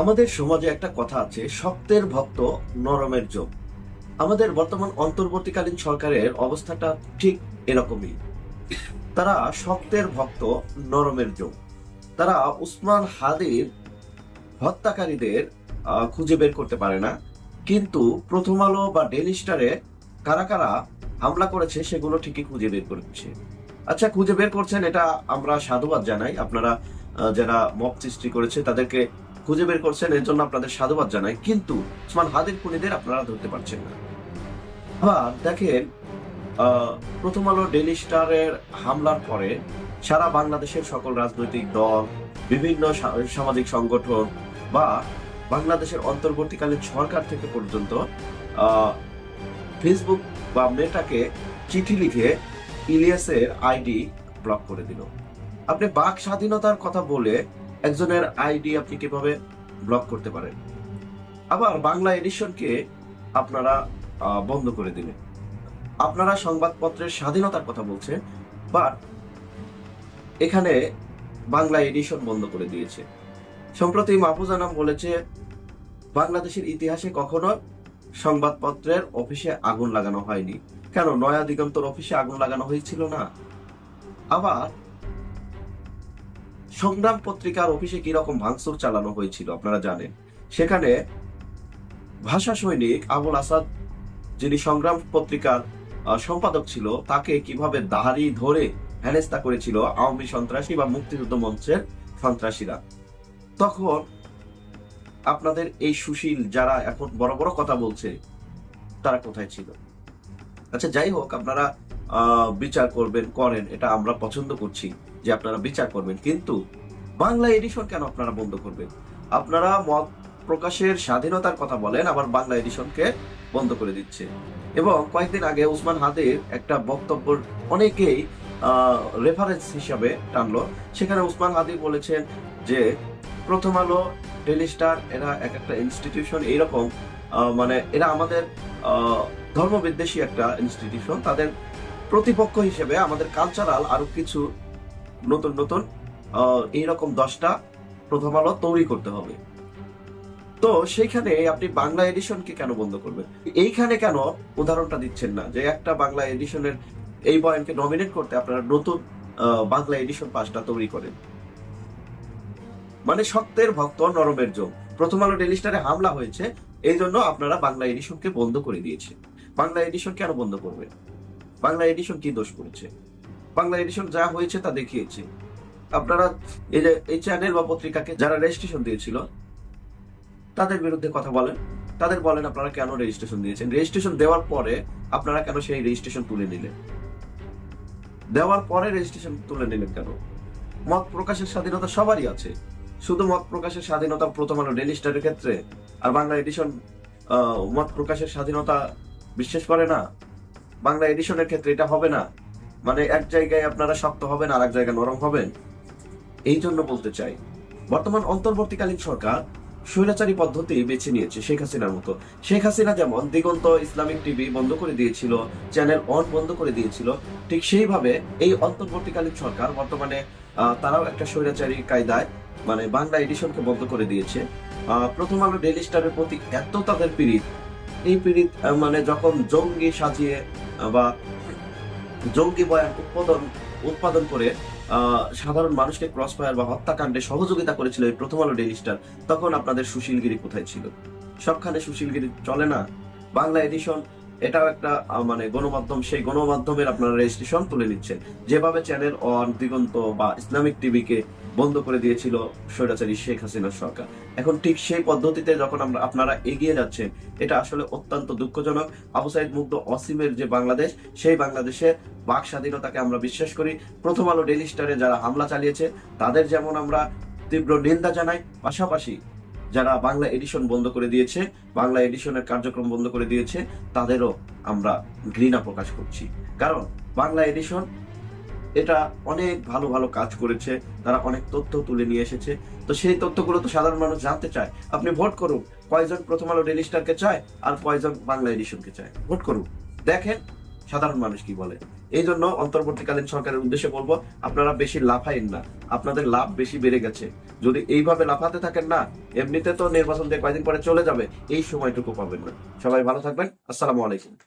আমাদের সমাজে একটা কথা আছে, শক্তের ভক্ত নরমের যোগ। আমাদের বর্তমান অন্তর্বর্তীকালীন সরকারের অবস্থাটা ঠিক এরকমই। তারা শক্তের ভক্ত, নরমের যোগ। তারা উসমান হাদির হত্যাকারীদের খুঁজে বের করতে পারে না। কিন্তু প্রথম আলো বা ডেলি স্টারে কারা কারা হামলা করেছে, সেগুলো ঠিকই খুঁজে বের করছে। আচ্ছা খুঁজে বের করছেন, এটা আমরা সাধুবাদ জানাই। আপনারা যারা মব সৃষ্টি করেছে, তাদেরকে খুঁজে বের করছেন, এর জন্য আপনাদের সাধুবাদ জানাই। কিন্তু উসমান হাদির খুনিদের আপনারা ধরতে পারছেন না। আবার দেখেন প্রথম আলো ডেলি স্টারের হামলার পরে সারা বাংলাদেশের সকল রাজনৈতিক দল, বিভিন্ন সামাজিক সংগঠন বা বাংলাদেশের অন্তর্বর্তীকালীন সরকার থেকে পর্যন্ত ফেসবুক বা মেটাকে চিঠি লিখে ইলিয়াসের আইডি ব্লক করে দিল। আপনি বাক স্বাধীনতার কথা বলে একজনের আইডি আপনি কীভাবে ব্লক করতে পারেন? আবার বাংলা এডিশনকে আপনারা বন্ধ করে দিলেন। আপনারা সংবাদপত্রের স্বাধীনতার কথা বলছে বাট এখানে বাংলা এডিশন বন্ধ করে দিয়েছে। সম্প্রতি মাহফুজ আনাম বলেছে, বাংলাদেশের ইতিহাসে কখনো সংবাদপত্রের অফিসে আগুন লাগানো হয়নি। কেন? নয়া দিগন্তর অফিসে আগুন লাগানো হয়েছিল না। আবার সংগ্রাম পত্রিকার অফিসে কীরকম ভাঙচুর চালানো হয়েছিল আপনারা জানেন। সেখানে ভাষা সৈনিক আবুল আসাদ, যিনি সংগ্রাম পত্রিকার সম্পাদক ছিল, তাকে কীভাবে দাড়ি ধরে হেনস্তা করেছিল আওয়ামী সন্ত্রাসী বা মুক্তিযুদ্ধ মঞ্চের সন্ত্রাসীরা। তখন আপনাদের এই সুশীল যারা এখন বড় বড় কথা বলছে, তারা কোথায় ছিল? আচ্ছা যাই হোক, আপনারা বিচার করবেন, করেন, এটা আমরা পছন্দ করছি যে আপনারা বিচার করবেন। কিন্তু বাংলা এডিশন কেন আপনারা বন্ধ করবেন? আপনারা মত প্রকাশের স্বাধীনতার কথা বলেন, আবার বাংলা এডিশনকে বন্ধ করে দিচ্ছে। এবং কয়েকদিন আগে উসমান হাদির একটা বক্তব্য অনেকেই রেফারেন্স হিসাবে টানলো। সেখানে উসমান হাদি বলেছেন যে, প্রথম আলো ডেলি স্টার এরা এক একটা ইনস্টিটিউশন এইরকম মানে এরা আমাদের ধর্মবিদ্বেষী একটা ইনস্টিটিউশন তাদের প্রতিপক্ষ হিসেবে আমাদের কালচারাল আরও কিছু নতুন নতুন এইরকম দশটা প্রথম আলো তৈরি করতে হবে। তো সেইখানে আপনি বাংলা এডিশনকে কেন বন্ধ করবেন? এইখানে কেন উদাহরণটা দিচ্ছেন না? যে একটা বাংলা এডিশনের এই বয়ানকে নমিনেট করতে আপনারা নতুন বাংলা এডিশন পাঁচটা তৈরি করেন। মানে শক্তের ভক্ত, নরমের যোগ। প্রথম আলো ডেলি স্টারে হামলা হয়েছে এই জন্য আপনারা বাংলা এডিশনকে বন্ধ করে দিয়েছে বাংলা এডিশন কেন বন্ধ করবে বাংলা এডিশন কি দোষ করেছে? বাংলা এডিশন যা হয়েছে তা দেখিয়েছে। আপনারা এই যে, এই চ্যানেল বা পত্রিকাকে যারা রেজিস্ট্রেশন দিয়েছিল, তাদের বিরুদ্ধে কথা বলেন। তাদের বলেন আপনারা কেন রেজিস্ট্রেশন দিয়েছেন? রেজিস্ট্রেশন দেওয়ার পরে আপনারা কেন সেই রেজিস্ট্রেশন তুলে নিলেন? দেওয়ার পরে রেজিস্ট্রেশন তুলে নিলেন কেন? মত প্রকাশের স্বাধীনতা সবারই আছে। শুধু মত প্রকাশের স্বাধীনতা প্রথম আলো ডেলি স্টারের ক্ষেত্রে, আর বাংলা এডিশন মত প্রকাশের স্বাধীনতা বিশ্বাস করে না। বাংলা এডিশনের ক্ষেত্রে এটা হবে না। মানে এক জায়গায় আপনারা শক্ত হবেন আর এক জায়গায় নরম হবেন। এই জন্য বলতে চাই, বর্তমান অন্তর্বর্তীকালীন সরকার স্বৈরাচারী পদ্ধতি বেছে নিয়েছে শেখ হাসিনার মতো। শেখ হাসিনা যেমন দিগন্ত ইসলামিক টিভি বন্ধ করে দিয়েছিল, চ্যানেল অন বন্ধ করে দিয়েছিল, ঠিক সেইভাবে এই অন্তর্বর্তীকালীন সরকার বর্তমানে তারাও একটা স্বৈরাচারী কায়দায় মানে বাংলা এডিশনকে বন্ধ করে দিয়েছে। প্রথম আলো ডেলি স্টারের প্রতি এত তাদের পীড়িত। এই পীড়িত মানে যখন জঙ্গি সাজিয়ে বা জঙ্গি বয়ান উৎপাদন উৎপাদন করে সাধারণ মানুষকে ক্রস ফায়ার বা হত্যাকাণ্ডে সহযোগিতা করেছিল এই প্রথম আলো ডেইলি স্টার তখন আপনাদের সুশীলগিরি কোথায় ছিল? সবখানে সুশীলগিরি চলে না? বাংলা এডিশন এটাও একটা মানে গণমাধ্যম, সেই গণমাধ্যমের আপনারা রেজিস্ট্রেশন তুলে নিচ্ছেন। যেভাবে চ্যানেল অন দিগন্ত বা ইসলামিক টিভিকে বন্ধ করে দিয়েছিল স্বৈরাচারী শেখ হাসিনার সরকার। এখন ঠিক সেই পদ্ধতিতে যখন আমরা, আপনারা এগিয়ে যাচ্ছেন, এটা আসলে অত্যন্ত দুঃখজনক। আবু সাইদ মুগ্ধ অসীমের যে বাংলাদেশ, সেই বাংলাদেশে বাক স্বাধীনতাকে আমরা বিশ্বাস করি। প্রথম আলো ডেলি স্টারে যারা হামলা চালিয়েছে, তাদের যেমন আমরা তীব্র নিন্দা জানাই, পাশাপাশি যারা বাংলা এডিশন বন্ধ করে দিয়েছে, বাংলা এডিশনের কার্যক্রম বন্ধ করে দিয়েছে, তাদেরও আমরা ঘৃণা প্রকাশ করছি। কারণ বাংলা এডিশন এটা অনেক ভালো ভালো কাজ করেছে, তারা অনেক তথ্য তুলে নিয়ে এসেছে। তো সেই তথ্যগুলো তো সাধারণ মানুষ জানতে চায়। আপনি ভোট করুন, কয়জন প্রথম আলো ডেলি স্টারকে চায় আর কয়জন বাংলা এডিশনকে চায়? ভোট করুন। দেখেন সাধারণ মানুষ কি বলে। এই জন্য অন্তর্বর্তীকালীন সরকারের উদ্দেশ্যে বলব, আপনারা বেশি লাফাইন না। আপনাদের লাভ বেশি বেড়ে গেছে। যদি এইভাবে লাফাতে থাকেন না, এমনিতে তো নির্বাচন দিয়ে কয়েকদিন পরে চলে যাবে, এই সময়টুকু পাবেন না। সবাই ভালো থাকবেন। আসসালামু আলাইকুম।